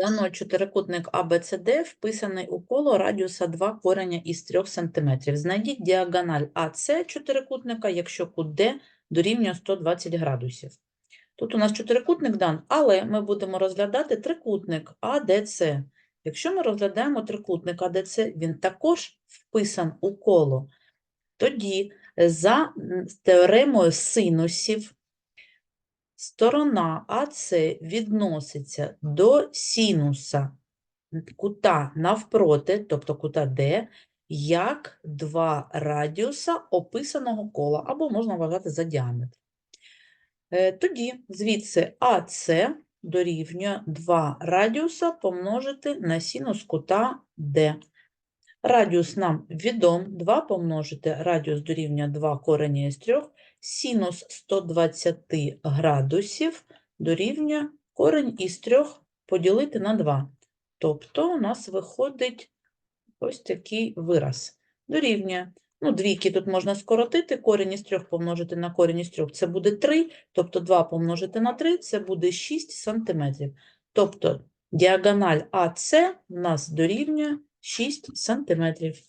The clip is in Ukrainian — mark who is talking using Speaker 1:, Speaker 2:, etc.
Speaker 1: Дано чотирикутник ABCD вписаний у коло радіуса 2 кореня із 3 см. Знайдіть діагональ АС чотирикутника, якщо кут D дорівнює 120 градусів. Тут у нас чотирикутник дан, але ми будемо розглядати трикутник АДЦ. Якщо ми розглядаємо трикутник АДЦ, він також вписан у коло. Тоді за теоремою синусів сторона АС відноситься до синуса кута навпроти, тобто кута Д, як два радіуса описаного кола, або можна вважати за діаметр. Е, Тоді звідси АС дорівнює 2 радіуса помножити на синус кута D. Радіус нам відом, 2 помножити радіус дорівнює 2 корення із 3, синус 120 градусів дорівнює корень із 3 поділити на 2. Тобто у нас виходить ось такий вираз. Дорівнює. Ну, двійки тут можна скоротити, корінь із 3 помножити на корінь із 3, це буде 3, тобто 2 помножити на 3, це буде 6 сантиметрів. Тобто діагональ АС у нас дорівнює 6 сантиметрів.